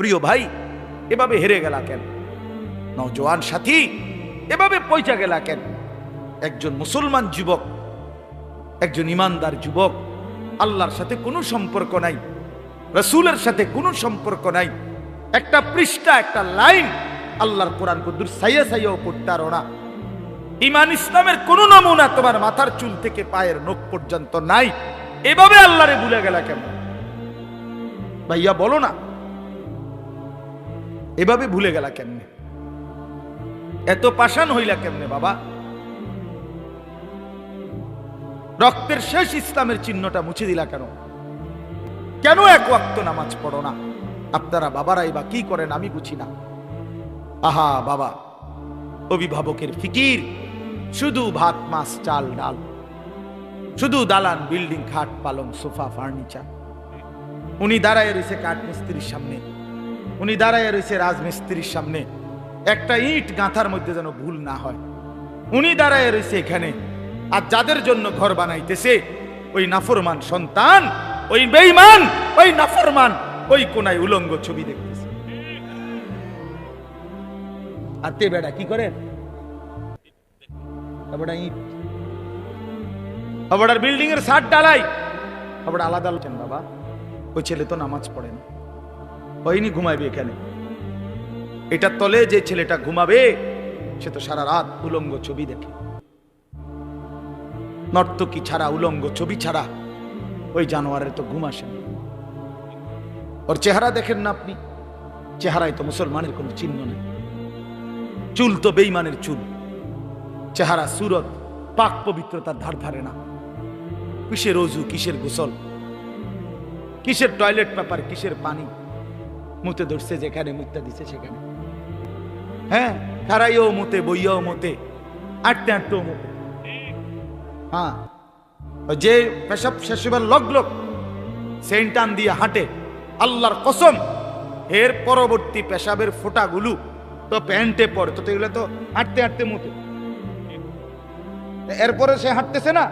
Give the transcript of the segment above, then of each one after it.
প্রিয় ভাই, এভাবে হেরে গেলা কেন? নজওয়ান সাথী, এভাবে পয়সা গেলা কেন? একজন মুসলমান যুবক, একজন ইমানদার যুবক, আল্লাহর সাথে কোনো সম্পর্ক নাই, রসুলের সাথে কোনো সম্পর্ক নাই, একটা পৃষ্ঠা, একটা লাইন আল্লাহর কোরআন কুদ্দুর সাইয়া সাইয়াও পড়তে না। ইমান ইসলামের কোন নমুনা তোমার মাথার চুল থেকে পায়ের নখ পর্যন্ত নাই। এভাবে আল্লাহরে ভুলে গেলা কেন? ভাইয়া বলো না। এভাবে ভুলে গেলা কেমনে? এত পাষাণ হইলা কেমনে বাবা? রক্তের শেষ ইসলামের চিহ্নটা মুছে দিলা কেন? কেন এক ওয়াক্ত নামাজ পড়ো না? আপনারা বাবারাই বা কি করেন আমি বুঝি না। আহা বাবা, অভিভাবকের ফিকির। শুধু ভাত, মাছ, চাল, ডাল। শুধু দালান, বিল্ডিং, খাট, পালং, সোফা, ফার্নিচার। উনি দাঁড়ায় রয়েছে কাঠ মিস্ত্রির সামনে। উনি দাঁড়ায় রয়েছে রাজমিস্ত্রির সামনে। একটা ইট গাঁথার মধ্যে যেন ভুল না হয়। উনি দাঁড়ায় রয়েছে এখানে। আর যাদের জন্য ঘর বানাইতেছে, ওই নাফরমান সন্তান, ওই বেইমান ওই নাফরমান, ওই কোনায় উলঙ্গ ছবি দেখতেছে। আর তে বেড়া কি করে? ইট। আবার বিল্ডিং এর সাত ডালাই। আবার আলাদা বাবা। ওই ছেলে তো নামাজ পড়ে না। হয়নি ঘুমাইবে এখানে। এটা তলে যে ছেলেটা ঘুমাবে, সে তো সারা রাত উলঙ্গ ছবি দেখে। নর্তকী ছাড়া, উলঙ্গ ছবি ছাড়া ওই জানোয়ারের তো ঘুম আসে না। ওর চেহারা দেখেন না আপনি? চেহারায় তো মুসলমানের কোনো চিহ্ন নেই। চুল তো বেইমানের চুল। চেহারা, সুরত, পাক পবিত্রতার ধার ধারে না। কিসের অজু, কিসের গোসল? কিসের টয়লেট পেপার, কিসের পানি? মুতে ধরছে যেখানে মুক্তা দিছে সেখানে। হ্যাঁ খারাইও মুতে, বইয়াও মুতে আটতে আটতেও মুতে। হ্যাঁ যে পেশাব শেষবার লগ লগ সেন্টান দিয়ে হাঁটে, আল্লাহর কসম, এর পরবর্তী পেশাবের ফোঁটাগুলো তো প্যান্টে পড়ে তো এগুলো তো হাঁটতে হাঁটতে মুতে। এরপরে সে হাঁটতেছে না,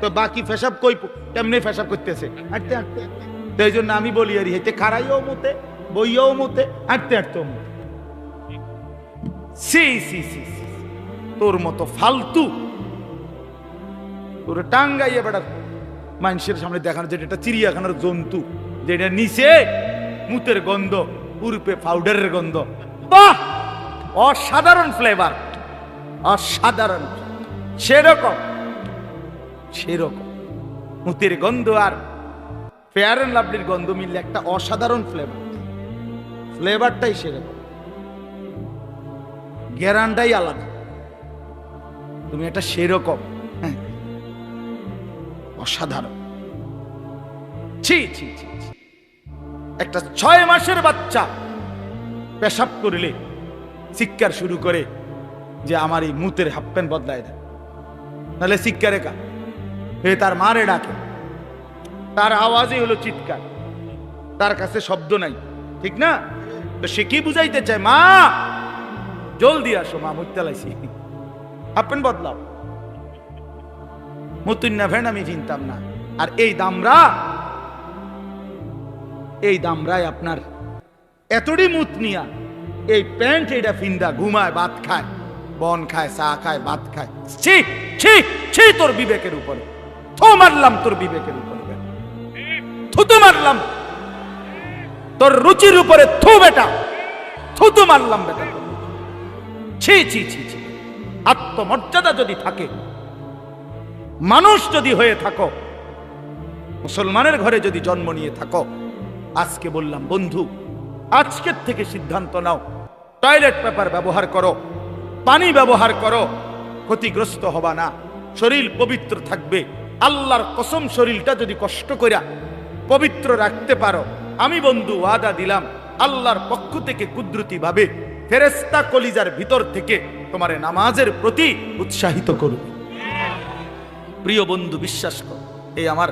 তো বাকি ফেসাব কই, কেমনে ফেসাব করতেছে? হাঁটতে হাঁটতে তো এই জন্য আমি বলি আর হেঁটে খারাইও মতে বইও মতে হাঁটতে হাঁটতেও মতে। সি সি সি তোর মতো ফালতু। তোর টাঙ্গাইয়ে বেড়া মানুষের সামনে দেখানো যেটা একটা চিড়িয়াখানার জন্তু, যেটা নিচে মুতের গন্ধ, উরুপে পাউডারের গন্ধ। বাহ! অসাধারণ ফ্লেভার অসাধারণ। সেরকম। সেরকম। মুতের গন্ধ আর ফেয়ার অ্যান্ড লাভলির গন্ধ মিললে একটা অসাধারণ ফ্লেভার ফ্লেভারটাই সেরকম। গ্যারান্টাই আলাদা। তুমি একটা সেরকম হ্যাঁ। অসাধারণ। ছি ছি ছি। একটা ছয় মাসের বাচ্চা পেশাব করলে চিৎকার শুরু করে যে আমার এই মুতের হাফ বদলায় দেয়। নাহলে চিৎকারে কা হে তার মারে ডাকে। তার আওয়াজই হলো চিৎকার। তার কাছে শব্দ নাই। ঠিক না? সে কি বুঝাইতে চায়? মা! জলদি আসো, মা মুত্তালাইছি হাফ প্যান্ট বদলাও। মতুন না ভেন, আমি চিনতাম না। আর এই দামরা, এই দামরায় আপনার এতটি মুত নিয়া এই প্যান্ট এটা ফিন্দা ঘুমায়, ভাত খায়, বন খায়, চা খায়, ভাত খায়। ছি ছি ছি তোর বিবেকের উপরে। থো মারলাম তোর বিবেকের উপরে। থুতু মারলাম। তোর রুচির উপরে থু বেটা থুতু মারলাম বেটা। ছি ছি ছি ছি। আত্মমর্যাদা যদি থাকে, মানুষ যদি হয়ে থাকো, মুসলমানের ঘরে যদি জন্ম নিয়ে থাকো, আজকে বললাম, বন্ধু, আজকের থেকে সিদ্ধান্ত নাও, টয়লেট পেপার ব্যবহার করো, পানি ব্যবহার করো, ক্ষতিগ্রস্ত হবা না, শরীর পবিত্র থাকবে, আল্লাহর কসম শরীরটা যদি কষ্ট কইরা পবিত্র রাখতে পারো আমি বন্ধু ওয়াদা দিলাম, আল্লাহর পক্ষ থেকে কুদরতি ভাবে ফেরেস্তা কলিজার ভিতর থেকে তোমার নামাজের প্রতি উৎসাহিত করবে প্রিয় বন্ধু, বিশ্বাস কর, এই আমার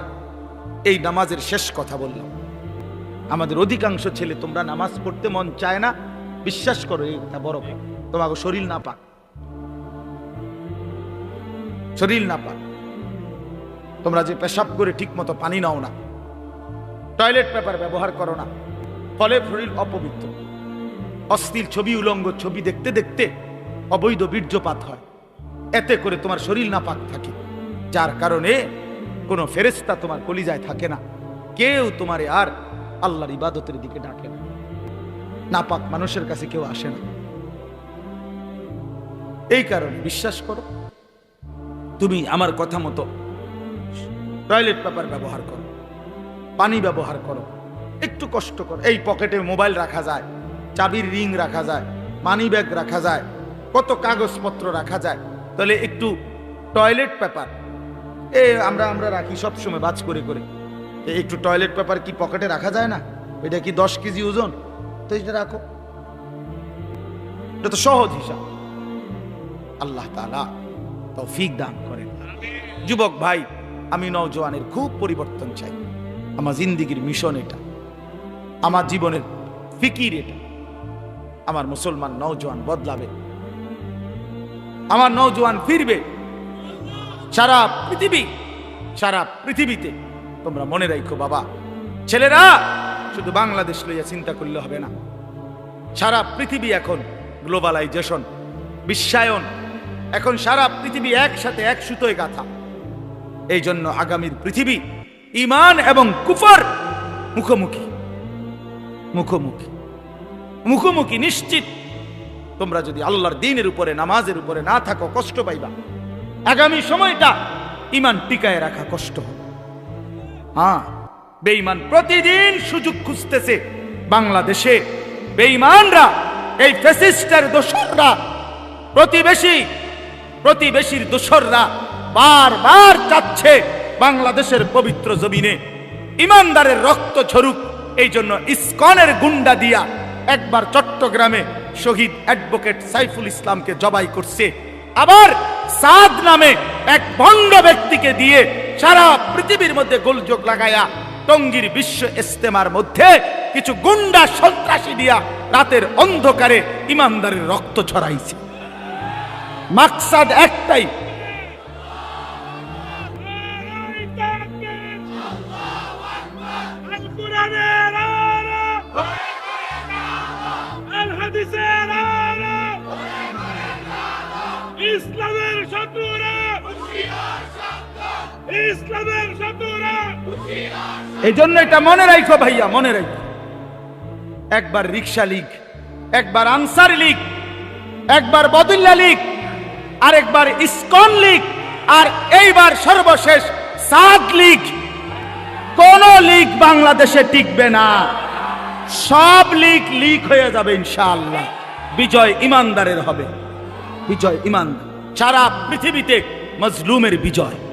এই নামাজের শেষ কথা বললাম। আমাদের অধিকাংশ ছেলে তোমরা নামাজ পড়তে মন চায় না। বিশ্বাস করো, এইটা বড়। তোমাকে শরীর না পাক। শরীর না পাক। তোমরা যে পেশাব করে ঠিক মতো পানি নাও না। টয়লেট পেপার ব্যবহার করো না। ফলে শরীর অপবিত্র। অস্থির ছবি উলঙ্গ ছবি দেখতে দেখতে অবৈধ বীর্যপাত হয়। এতে করে তোমার শরীর নাপাক থাকে। যার কারণে কোনো ফেরেস্তা তোমার কলিজায় থাকে না। কেউ তোমারে আর আল্লাহর ইবাদতের দিকে ডাকে না। নাপাক মানুষের কাছে কেউ আসে না। এই কারণে বিশ্বাস করো, তুমি আমার কথা মতো টয়লেট পেপার ব্যবহার করো। পানি ব্যবহার করো। একটু কষ্ট করো। এই পকেটে মোবাইল রাখা যায়, চাবির রিং রাখা যায়, মানি ব্যাগ রাখা যায়, কত কাগজপত্র রাখা যায়। তাহলে একটু টয়লেট পেপার। এ, আমরা আমরা রাখি সব সময় বাজ করে করে। একটু টয়লেট পেপার কি পকেটে রাখা যায় না? এটা কি দশ কেজি ওজন? তো এটা রাখো। এটা তো সহজ হিসাব। আল্লাহ তালা তৌফিক দান করেন। যুবক ভাই, আমি নওজোয়ানের খুব পরিবর্তন চাই। আমার জিন্দিগির মিশন এটা। আমার জীবনের ফিকির এটা। আমার মুসলমান নওজোয়ান বদলাবে। আমার নওজোয়ান ফিরবে। সারা পৃথিবী, সারা পৃথিবীতে। তোমরা মনে রাখো বাবা, ছেলেরা, শুধু বাংলাদেশ লইয়া চিন্তা করলে হবে না। সারা পৃথিবী এখন গ্লোবালাইজেশন, বিশ্বায়ন। এখন সারা পৃথিবী একসাথে এক সুতোয় গাথা। এই জন্য আগামীর পৃথিবী ইমান এবং কুফর মুখোমুখি। মুখোমুখি। মুখোমুখি নিশ্চিত। তোমরা যদি আল্লাহর দিনের উপরে, নামাজের উপরে না থাকো, কষ্ট পাইবা। আগামী সময়টা ইমান টিকায় রাখা কষ্ট হ্যাঁ বেঈমান প্রতিদিন সুযোগ খুঁজতেছে বাংলাদেশে। বেঈমানরা, এই ফেসিস্টের দোসররা, প্রতিবেশী, প্রতিবেশীর দোসররা বারবার চাচ্ছে বাংলাদেশের পবিত্র জমিনে ইমানদারের রক্ত ঝরুক এই জন্য ইস্কনের গুন্ডা দিয়া একবার চট্টগ্রামে শহীদ অ্যাডভোকেট সাইফুল ইসলামকে জবাই করছে। আবার সাদ নামে এক ভণ্ড ব্যক্তিকে দিয়ে সারা পৃথিবীর মধ্যে গোলযোগ লাগায়া টঙ্গীর বিশ্ব ইস্তেমার মধ্যে কিছু গুন্ডা সন্ত্রাসী দিয়া রাতের অন্ধকারে ইমানদারের রক্ত ছড়াইছে। মাকসাদ একটাই এই জন্য এটা মনে রাখো ভাইয়া, মনে রাখো একবার রিক্সা লীগ, একবার আনসার লীগ, একবার বদুল্লা লীগ আর একবার ইসকন লীগ, আর এইবার সর্বশেষ সাদ লীগ। কোন লীগ বাংলাদেশে টিকবে না। সব লীগ লীগ হয়ে যাবে ইনশাআল্লাহ। বিজয় ইমানদারের হবে। বিজয় ইমানদার। সারা পৃথিবীতে মজলুমের বিজয়।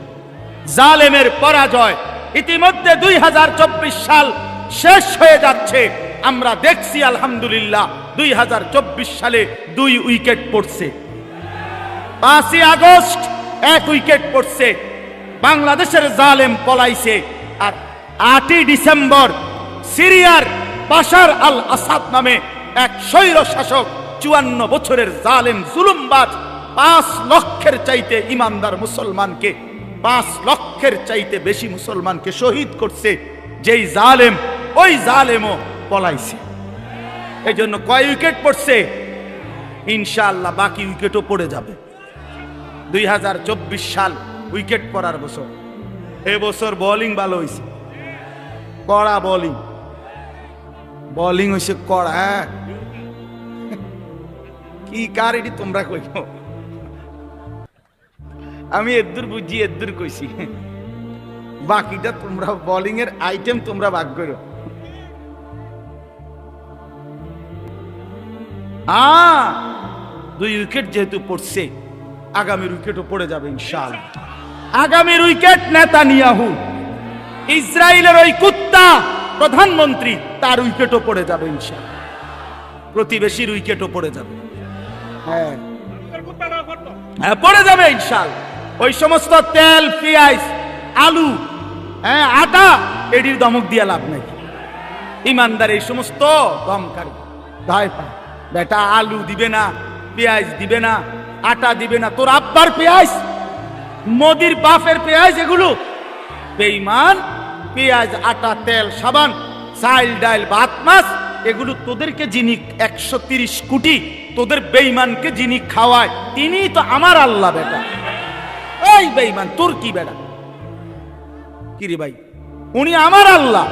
জালেমের পরাজয় ইতিমধ্যে দুই হাজার চব্বিশ সাল শেষ হয়ে যাচ্ছে। আমরা দেখছি, আলহামদুলিল্লাহ, দুই হাজার চব্বিশ সালে দুই উইকেট পড়ছে। পাঁচই আগস্ট, এক উইকেট পড়ছে। বাংলাদেশের জালেম পলাইছে। আর আটই ডিসেম্বর, সিরিয়ার বাশার আল আসাদ নামে এক স্বৈর শাসক, চুয়ান্ন বছরের জালেম জুলুমবাজ পাঁচ লক্ষের চাইতে ইমানদার মুসলমানকে পাঁচ লক্ষের চাইতে বেশি মুসলমানকে শহীদ করছে যেই জালেম, ওই জালেমও পলাইছে। এই জন্য কয় উইকেট পড়ছে? ইনশাআল্লাহ বাকি উইকেটও পড়ে যাবে। দুই হাজার চব্বিশ সাল উইকেট পড়ার বছর। এ বছর বোলিং ভালো হয়েছে কড়া বোলিং। বোলিং হয়েছে কড়া হ্যাঁ। কি কার এটি তোমরা কই আমি এদ্দুর বুঝি, এদ্দুর কইছি। বাকিটা তোমরা বোলিং এর আইটেম তোমরা ভাগ করো। আ, দুই উইকেট যেহেতু পড়ছে আগামীর উইকেটও পড়ে যাবে ইনশাল আগামীর উইকেট নেতানিয়াহু। ইসরায়েলের ওই কুত্তা প্রধানমন্ত্রী, তার উইকেটও পড়ে যাবে ইনশাল প্রতিবেশীর উইকেটও পড়ে যাবে। হ্যাঁ। হ্যাঁ পড়ে যাবে ইনশাল ওই সমস্ত তেল, পেঁয়াজ, আলু হ্যাঁ আটা এটির দমক দিয়ে লাভ নাই। ইমানদার এই সমস্ত দমকার। বেটা, আলু দিবে না, পেঁয়াজ দিবে না, আটা দিবে না। তোর আব্বার পেঁয়াজ, মোদির বাপের পেঁয়াজ এগুলো। বেইমান পেঁয়াজ, আটা, তেল, সাবান, চাইল, ডাইল, ভাত, মাছ, এগুলো তোদেরকে যিনি একশো কোটি তোদের বেইমানকে যিনি খাওয়ায় তিনি তো আমার আল্লাহ, বেটা। এই বেইমান তোর কি বেড়া? কি রে ভাই, উনি আমার আল্লাহ।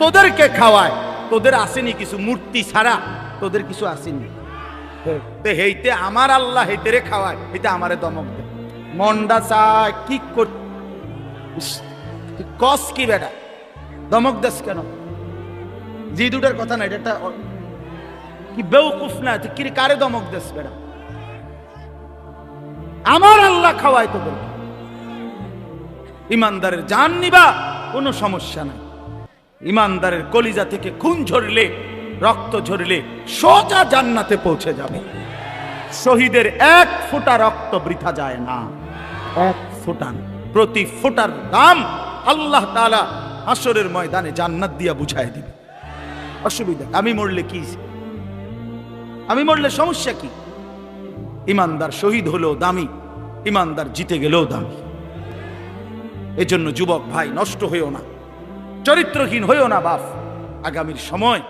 তোদেরকে খাওয়ায়, তোদের আসেনি কিছু মূর্তি ছাড়া, তোদের কিছু আসেনি। হেইতে আমার আল্লাহ হেইতে রে খাওয়ায়, হেইতে আমারে দমক দে মন্ডা চা কি কর কস কি বেটা দমক দেশ কেন? জি দুটার কথা না, এটা একটা কি বেউকুফ না কি কারে দমক দেশ বেটা আমার আল্লাহ খাওয়ায় তোদের ইমানদারের জান নিবা, কোনো সমস্যা নাই। ইমানদারের কলিজা থেকে খুন ঝরলে, রক্ত ঝরলে, সোজা জান্নাতে পৌঁছে যাবে। শহীদের এক ফোঁটা রক্ত বৃথা যায় না। এক ফোঁটা প্রতি ফোঁটার দাম আল্লাহ তালা আসরের ময়দানে জান্নাত দিয়া বুঝায় দিবে। অসুবিধা আমি মরলে কি? আমি মরলে সমস্যা কি? ইমানদার শহীদ হলেও দামি ইমানদার জিতে গেলেও দামি। এজন্য যুবক ভাই নষ্ট হইও না চরিত্রহীন হইও না বাপ। আগামীর সময়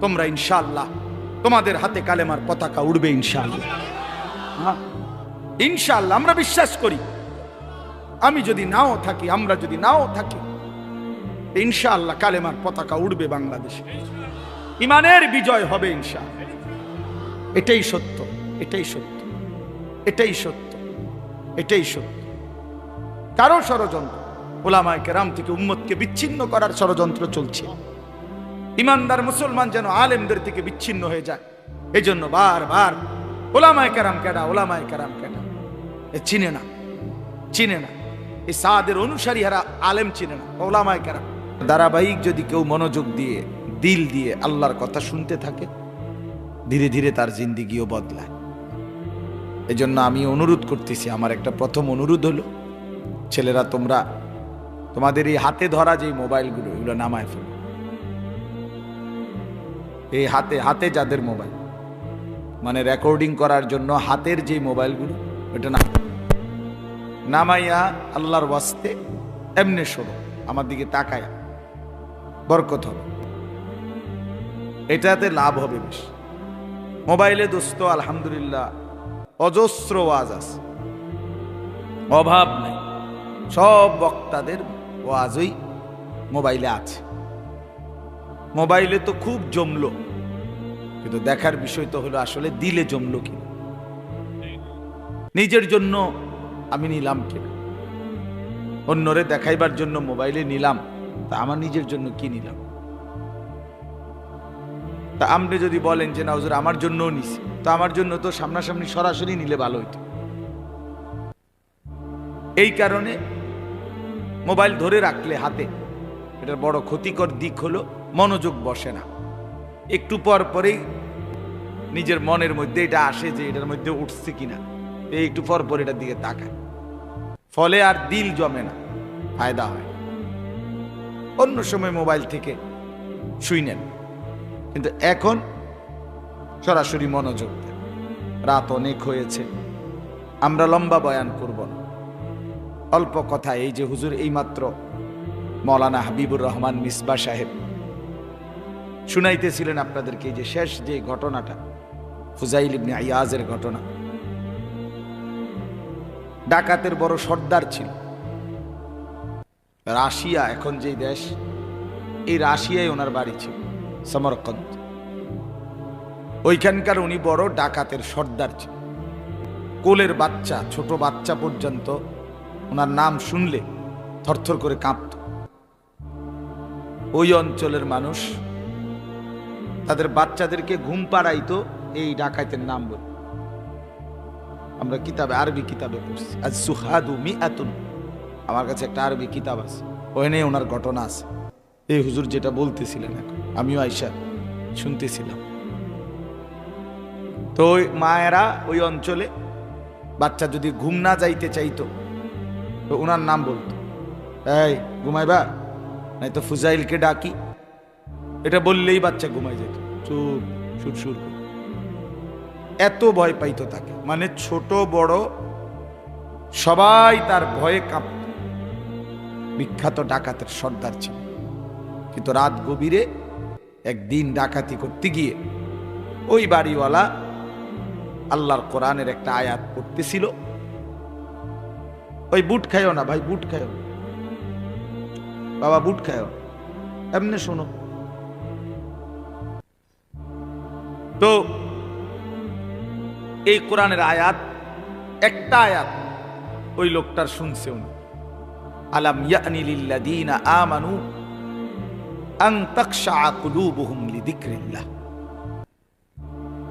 তোমরা ইনশাল্লাহ তোমাদের হাতে কালেমার পতাকা উড়বে ইনশাআল্লাহ। হ্যাঁ, ইনশাআল্লাহ আমরা বিশ্বাস করি। আমি যদি নাও থাকি আমরা যদি নাও থাকি ইনশাআল্লাহ কালেমার পতাকা উড়বে বাংলাদেশে। ইমানের বিজয় হবে ইনশাআল্লাহ। এটাই সত্য। এটাই সত্য। এটাই সত্য। এটাই সত্য। কারও ষড়যন্ত্র ওলামায় কেরাম থেকে উম্মতকে বিচ্ছিন্ন করার ষড়যন্ত্র চলছে। ইমানদার মুসলমান যেন আলেমদের থেকে বিচ্ছিন্ন হয়ে যায়। এই জন্য বারবার ওলামায় কেরাম কেডা, ওলামায় কেরাম কেডা। এ চিনে না চিনে না। এই সাদের অনুসারী হারা আলেম চিনে না, ওলামায় কেরাম। ধারাবাহিক যদি কেউ মনোযোগ দিয়ে, দিল দিয়ে আল্লাহর কথা শুনতে থাকে, ধীরে ধীরে তার জিন্দিগিও বদলায়। এজন্য আমি অনুরোধ করতেছি, আমার একটা প্রথম অনুরোধ হলো, ছেলেরা তোমরা তোমাদের এই হাতে ধরা যে মোবাইলগুলো, এগুলো নামায় ফেলো। এই হাতে হাতে যাদের মোবাইল মানে রেকর্ডিং করার জন্য হাতের যে মোবাইলগুলো, ওটা না নামাইয়া আল্লাহর ওয়াস্তে এমনি শোনো, আমার দিকে তাকায় বরকত হবে। এটাতে লাভ হবে বেশ। মোবাইলে দোস্ত, আলহামদুলিল্লাহ অজস্র ওয়াজ আছে। অভাব নেই। সব বক্তাদের ওয়াজই মোবাইলে আছে। মোবাইলে তো খুব জমলো। কিন্তু দেখার বিষয় তো হলো আসলে দিলে জমলো কি নিজের জন্য আমি নিলাম কিনা। অন্যরে দেখাইবার জন্য মোবাইলে নিলাম তা আমার নিজের জন্য কি নিলাম? তা আপনি যদি বলেন যে, না, হুজুর, আমার জন্যও নিছি। তো আমার জন্য তো সামনাসামনি সরাসরি নিলে ভালো হইতো। এই কারণে মোবাইল ধরে রাখলে হাতে এটার বড় ক্ষতিকর দিক হলো মনোযোগ বসে না। একটু পর পরেই নিজের মনের মধ্যে এটা আসে যে, এটার মধ্যে উঠছে কিনা। এই একটু পর পর এটার দিকে তাকায়। ফলে আর দিল জমে না, ফায়দা হয়। অন্য সময় মোবাইল থেকে শুই নেন। কিন্তু এখন সরাসরি মনোযোগ দেন। রাত অনেক হয়েছে। আমরা লম্বা বয়ান করব না। অল্প কথা এই যে হুজুর এইমাত্র মৌলানা হাবিবুর রহমান মিসবা সাহেব শুনাইতেছিলেন আপনাদেরকে যে শেষ যে ঘটনাটা, ফুজাইল ইবনে আয়াজের ঘটনা। ডাকাতের বড় সর্দার ছিল। রাশিয়া এখন যেই দেশ, এই রাশিয়ায় ওনার বাড়ি ছিল। সমরকন্দ। ওইখানকার উনি বড় ডাকাতের সর্দার ছিল কোলের বাচ্চা, ছোট বাচ্চা পর্যন্ত ওনার নাম শুনলে থরথর করে কাঁপত। ওই অঞ্চলের মানুষ তাদের বাচ্চাদেরকে ঘুম পাড়াইতো এই ডাকাতের নাম বলে। আমরা কিতাবে, আরবি কিতাবে পড়ছি। আজ সুহাদু মিআতুন। আমার কাছে একটা আরবি কিতাব আছে। ওখানে ওনার ঘটনা আছে। এই হুজুর যেটা বলতেছিলেন এখন, আমিও আইসা শুনতেছিলাম। তো ওই মায়েরা ওই অঞ্চলে বাচ্চা যদি ঘুম না যাইতে চাইতো, তো ওনার নাম বলতো। এই, ঘুমাইবা? নাই তো ফুজাইলকে ডাকি। এটা বললেই বাচ্চা ঘুমাই যেত। চুপ সুর সুর এত ভয় পাইতো তাকে। মানে ছোট, বড়, সবাই তার ভয়ে কাঁপত। বিখ্যাত ডাকাতের সর্দার ছিল। কিন্তু রাত গভীরে একদিন ডাকাতি করতে গিয়ে ওই বাড়িওয়ালা আল্লাহর কোরআনের একটা আয়াত পড়তেছিল ওই বুট খাইও না ভাই, বুট খাইও না। বাবা, বুট খাইও না। এমনি শোনো তো এই কোরআনের আয়াত, একটা আয়াত ওই লোকটার শুনছে উনি আলাম ইয়ানি লিল্লাযীনা আমানু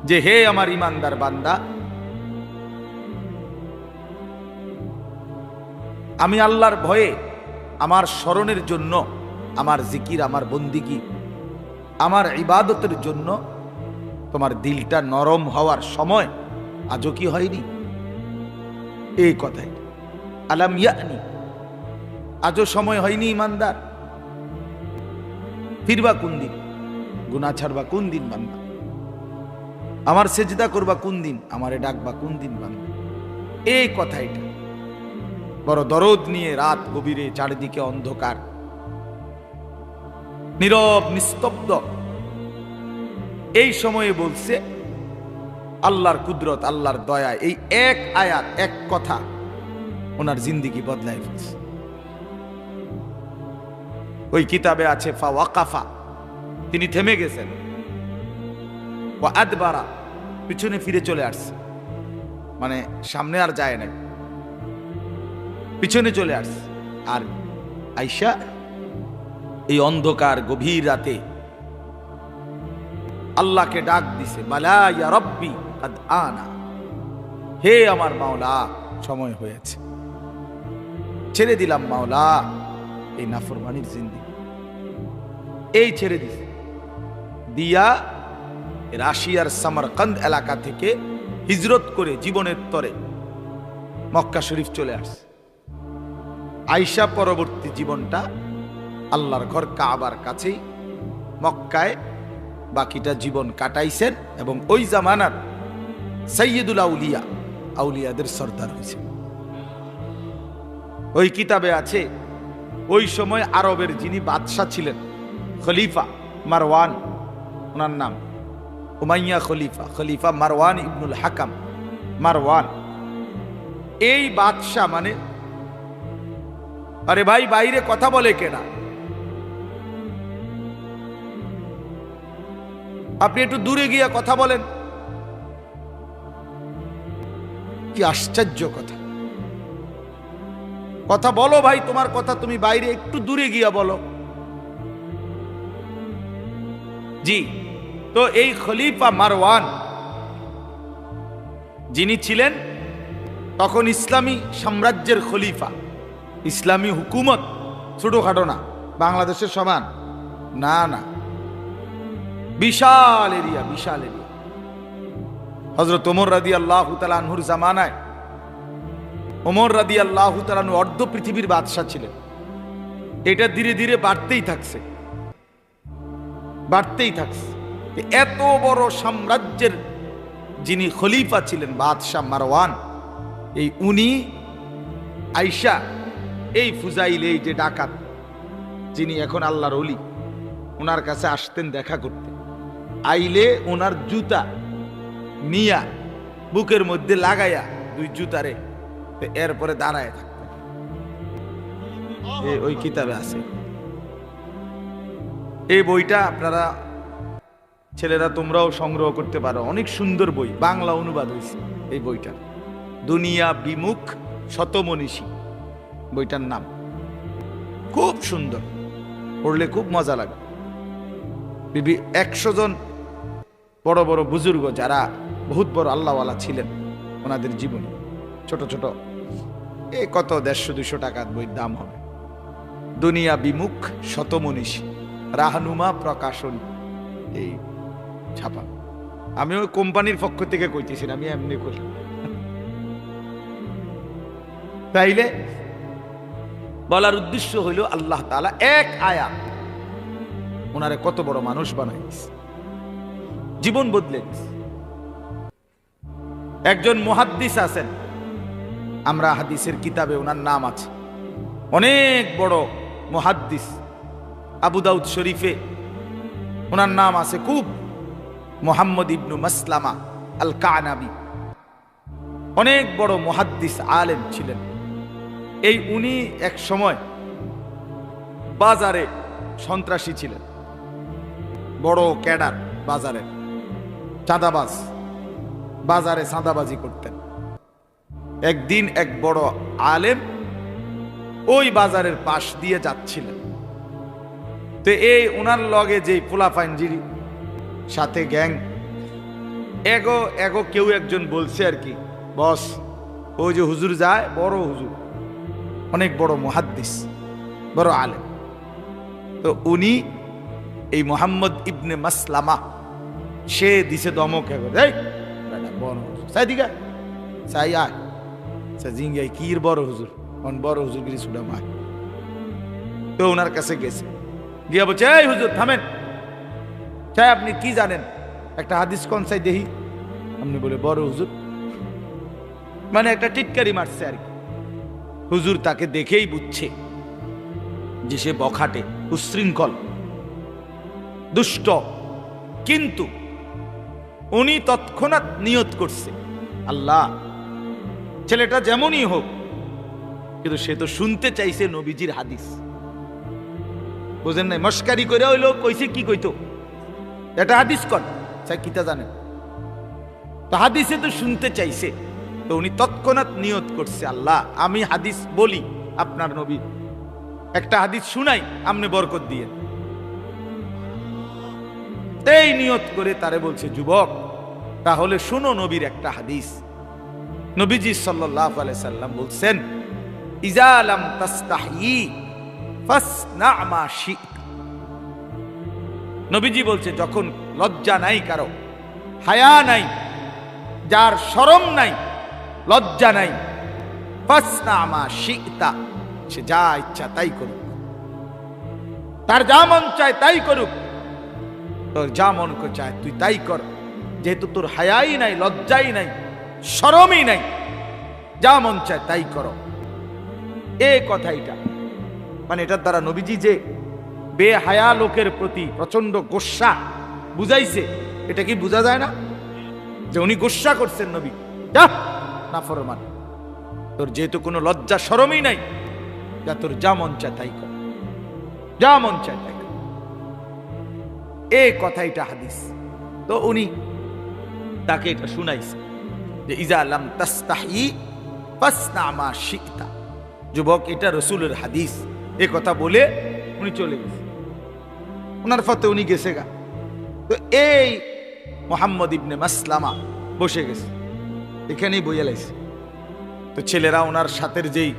যে হে আমার ইমানদার বান্দা, আমি আল্লাহর ভয়ে আমার স্মরণের জন্য, আমার জিকির, আমার বন্দিগি, আমার ইবাদতের জন্য তোমার দিলটা নরম হওয়ার সময় আজও কি হয়নি? এই কথাই। আলাম ইয়ানি, আজও সময় হয়নি ইমানদার? ফিরবা কোন দিন? গুনা ছাড়বা কোন দিন বান্দা? আমার সেজদা করবা কোন দিন? আমারে ডাকবা কোন দিন বান্দা? এই কথাইটা বড় দরদ নিয়ে রাত গভীরে চারিদিকে অন্ধকার। নীরব, নিস্তব্ধ। এই সময়ে বলছে, আল্লাহর কুদরত, আল্লাহর দয়া, এই এক আয়াত, এক কথা ওনার জিন্দিগি বদলাই ফেলছে। ওই কিতাবে আছে, ফা ওয়াকাফা। তিনি থেমে গেছেন। ও আদবারা, পিছনে ফিরে চলে আসছে। মানে সামনে আর যায় নাই। পিছনে চলে আসছে। আর আইসা এই অন্ধকার গভীর রাতে আল্লাহকে ডাক দিছে আনা। হে আমার মাওলা, সময় হয়েছে। ছেড়ে দিলাম মাওলা, এই নাফরমানির জিন্দিগি এই ছেড়ে দিছে। দিয়া রাশিয়ার সামারকান্দ এলাকা থেকে হিজরত করে জীবনের তরে মক্কা শরীফ চলে আসছে। আইসা পরবর্তী জীবনটা আল্লাহর ঘর কাবার কাছেই মক্কায় বাকিটা জীবন কাটাইছেন এবং ওই জামানার সৈয়দুল আউলিয়া, আউলিয়াদের সর্দার হয়েছে। ওই কিতাবে আছে, ওই সময় আরবের যিনি বাদশাহ ছিলেন খলিফা মারওয়ান, ওনার নাম উমাইয়া খলিফা খলিফা মারওয়ান ইবনুল হাকাম মারওয়ান। এই বাদশাহ মানে আরে ভাই, বাইরে কথা বলে কেনা আপনি একটু দূরে গিয়ে কথা বলেন। কি আশ্চর্য কথা। কথা বলো ভাই, তোমার কথা তুমি বাইরে একটু দূরে গিয়া বলো। জি, তো এই খলিফা মারওয়ান যিনি ছিলেন তখন ইসলামী সাম্রাজ্যের খলিফা। ইসলামী হুকুমত ছোটখাটো না, বাংলাদেশের সমান। না না। বিশাল এরিয়া বিশাল এরিয়া। হজরত ওমর রাদি আল্লাহ তালাহুর জামানায় ওমর রাদি আল্লাহ তালানু অর্ধ পৃথিবীর বাদশাহ ছিলেন। এটা ধীরে ধীরে বাড়তেই থাকছে। বাড়তেই থাকছে। এত বড় সাম্রাজ্যের যিনি খলিফা ছিলেন, বাদশাহ মারওয়ান, এই উনি আইসা এই ফুজাইল, এই যে ডাকাত, যিনি এখন আল্লাহর অলি ওনার কাছে আসতেন দেখা করতে। আইলে ওনার জুতা নিয়া বুকের মধ্যে লাগাইয়া দুই জুতারে, এরপরে দাঁড়ায় থাকতেন। ওই কিতাবে আছে। এই বইটা আপনারা, ছেলেরা তোমরাও সংগ্রহ করতে পারো। অনেক সুন্দর বই, বাংলা অনুবাদ হয়েছে এই বইটা দুনিয়া বিমুখ শতমনীষী, বইটার নাম। খুব সুন্দর, পড়লে খুব মজা লাগে। বিবি, একশো জন বড় বড় বুজুর্গ যারা বহুত বড় আল্লাহওয়ালা ছিলেন ওনাদের জীবনে। ছোট ছোট, এ কত দেড়শো দুশো টাকার বইয়ের দাম হবে। দুনিয়া বিমুখ শতমনীষী। রাহনুমা প্রকাশন। এই, ছাপা। আমি ওই কোম্পানির পক্ষ থেকে কইতেছি আমি এমনি করি তাইলে বলার উদ্দেশ্য হইল আল্লাহ তাআলা এক আয়াত ওনারে কত বড় মানুষ বানাই দিছে। জীবন বদলে। একজন মুহাদ্দিস আছেন, আমরা হাদিসের কিতাবে ওনার নাম আছে। অনেক বড় মুহাদ্দিস। আবু দাউদ শরীফে। ওনার নাম আছে খুব মোহাম্মদ ইবনু মাসলামা আল কানাবি অনেক বড় মুহাদ্দিস আলেম ছিলেন। এই উনি এক সময় বাজারে সন্ত্রাসী ছিলেন। বড় ক্যাডার বাজারে চাঁদাবাজ। বাজারে চাঁদাবাজি করতেন। একদিন এক বড় আলেম ওই বাজারের পাশ দিয়ে যাচ্ছিলেন। তো এই ওনার লগে যে পোলাফাইনজিরি সাথে গ্যাং। এগো এগো কেউ একজন বলছে আর কি, বস ওই যে হুজুর যায়, বড় হুজুর, অনেক বড় মুহাদ্দিস, বড় আলেম। তো উনি এই মোহাম্মদ ইবনে মাসলামা, সে দিছে দমক এই বড় হুজুর জিঙ্গাই কির বড় হুজুর, কোন বড় তো ওনার কাছে গেছে। গিয়া বলছে, এই হুজুর, থামেন। চাই আপনি কি জানেন? একটা হাদিস কোন সাই দেহি আপনি বলে, বড় হুজুর। মানে একটা টিটকারি মারছে আর কি। হুজুর তাকে দেখেই বুঝছে যে সে বখাটে, উশৃঙ্খল, দুষ্ট। কিন্তু উনি তৎক্ষণাৎ নিয়ত করছে, আল্লাহ, ছেলেটা যেমনই হোক, কিন্তু সে তো শুনতে চাইছে নবীজির হাদিস। বুঝেন নাই? মস্কারি করে হইল, কইছে, কি কইতো? এটা হাদিস কর চাই কিতা জানেন তো হাদিসে তো শুনতে চাইছে, তো উনি তৎক্ষণাৎ নিয়ত করছে, আল্লাহ, আমি হাদিস বলি আপনার নবী একটা হাদিস শুনাই আপনি বরকত দিয়ে। এই নিয়ত করে তারে বলছে, যুবক, তাহলে শুনো নবীর একটা হাদিস। নবীজি সাল্লাল্লাহু আলাইহি সাল্লাম বলছেন, ইজা লাম তাস্তাহি নবীজি বলছে, যখন লজ্জা নাই কারও, হায়া নাই, যার শরম নাই, লজ্জা নাই সে যা ইচ্ছা তাই করুক। তার যা মন চায় তাই করুক। তোর যা মন চায় তুই তাই কর। যেহেতু তোর হায়াই নাই, লজ্জাই নাই, শরমই নাই, যা মন চায় তাই করো। এ কথা এটা। মানে এটার দ্বারা নবীজি যে বেহায়া লোকের প্রতি প্রচণ্ড গোস্বা বুঝাইছে, এটা কি বোঝা যায় না? যে উনি গোস্বা করছেন নবী। না ফরমান। তোর যেহেতু কোনো লজ্জা শরমই নাই, যা তোর যা মন চায় তাই কর। যা মন চায় তাই কর। এ কথা এটা হাদিস। তো উনি তাকে এটা শুনাইছে যে, ইজা আলাম তাস্তাহি ফাসনা মা শিকতা যুবক, এটা রসুলের হাদিস। এ কথা বলে উনি চলে গেছে। ওনার ফতে উনি গেছে গা। তো এই মোহাম্মদ ইবনে মাসলামা বসে গেছে। এখানেই বইয়া লাইছে। তো ছেলেরা ওনার সাথের যেই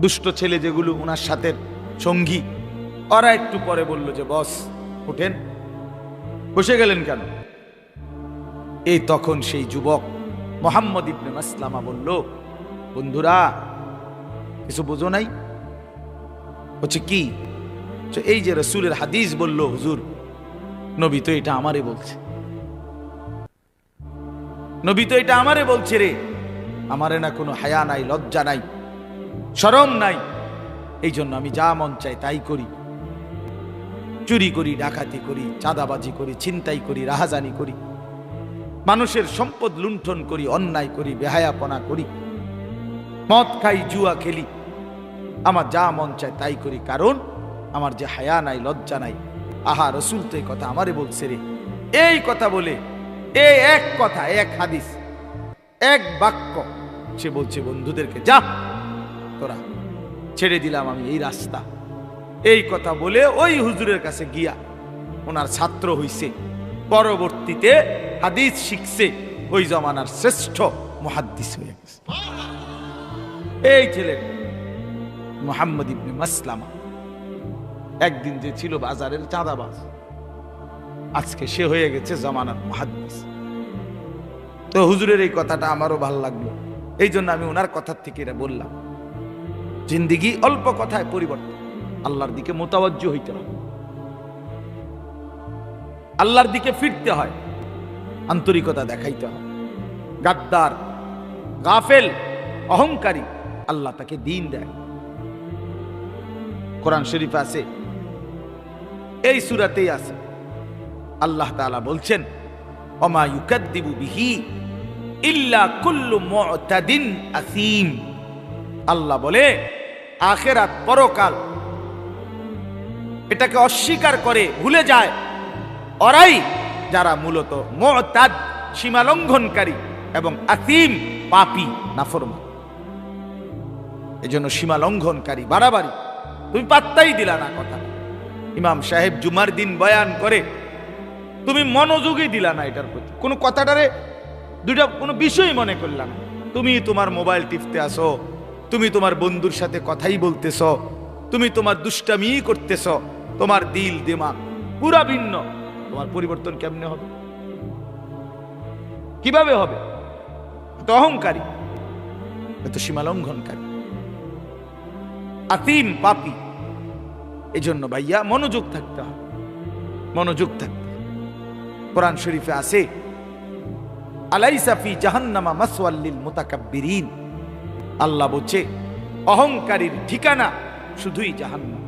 দুষ্ট ছেলে যেগুলো ওনার সাথে সঙ্গী, ওরা একটু পরে বলল যে, বস, উঠেন। বসে গেলেন কেন? এই তখন সেই যুবক মোহাম্মদ ইবনে মাসলামা বলল, বন্ধুরা, কিছু বোঝো নাই? হচ্ছে কি? এই যে রসুলের হাদিস বলল, হুজুর, নবী তো এটা আমারে বলছে। নবী তো এটা আমারে বলছে রে। আমারে না কোনো হায়া নাই, লজ্জা নাই, শরম নাই। এই জন্য আমি যা মন চাই তাই করি। চুরি করি, ডাকাতি করি, চাঁদাবাজি করি, ছিনতাই করি, রাহাজানি করি। মানুষের সম্পদ লুণ্ঠন করি, অন্যায় করি, বেহায়াপনা করি। মদ খাই, জুয়া খেলি। আমার যা মন চায় তাই করি, কারণ আমার যে হায়া নাই, লজ্জা নাই। আহা, রসুল তো এই কথা আমারে বলছে রে। এই কথা বলে, এই এক কথা, এক হাদিস, এক বাক্য সে বলছে, বন্ধুদেরকে, যা, তোরা ছেড়ে দিলাম আমি এই রাস্তা। এই কথা বলে ওই হুজুরের কাছে গিয়া ওনার ছাত্র হইছে। পরবর্তীতে হাদিস শিখছে, ওই জমানার শ্রেষ্ঠ মুহাদ্দিস হয়ে গেছে। এই ছেলে মোহাম্মদ ইবনে মাসলামা। একদিন যে ছিল বাজারের চাঁদাবাজ, আজকে সে হয়ে গেছে জমানার মুহাদ্দিস। তো হুজুরের এই কথাটা আমারও ভালো লাগল। এই জন্য আমি ওনার কথার থেকে এটা বললাম। জিন্দিগি অল্প কথায় পরিবর্তন। আল্লাহর দিকে মোতাবজ্জ হইতে হয়। আল্লাহর দিকে ফিরতে হয়। আন্তরিকতা দেখাইতে হয়। গাদ্দার, গাফেল, অহংকারী আল্লাহ তাকে দিন দেয়। কোরআন শরীফ আছে। এই সুরাতেই আছে। আল্লাহ তাআলা বলছেন আল্লাহ বলে, আখেরাত পরকাল এটাকে অস্বীকার করে ভুলে যায়। অরাই যারা মূলত মুতাদ, সীমালঙ্ঘনকারী এবং আসিম, পাপী, নাফরমান। এজন্য সীমা লঙ্ঘনকারী বাড়াবাড়ি তুমি পাত্তাই দিলা না কথা। ইমাম সাহেব জুমার দিন বয়ান করে, তুমি মনোযোগই দিলা না এটার প্রতি। কোনো কথাটারে, দুইটা কোনো বিষয় মনে করলাম তুমি তোমার মোবাইল টিপতে আসো, তুমি তোমার বন্ধুর সাথে কথাই বলতেছ, তুমি তোমার দুষ্টামি করতেছ, তোমার দিল দিমাগ পুরা ভিন্ন। তোমার পরিবর্তন কেমনে হবে? কীভাবে হবে? এত অহংকারী, এত সীমালঙ্ঘনকারী। আতিম পাপি। এজন্য ভাইয়া মনোযোগ থাকতে হবে। মনোযোগ থাকতে কোরআন শরীফে আছে আলাইসাফি জাহান্নামা মাসওয়াল্লিল মুতাকাব্বিরিন। আল্লাহ বলছে, অহংকারীর ঠিকানা শুধুই জাহান্নাম।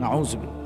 নাউজুবিল্লাহ।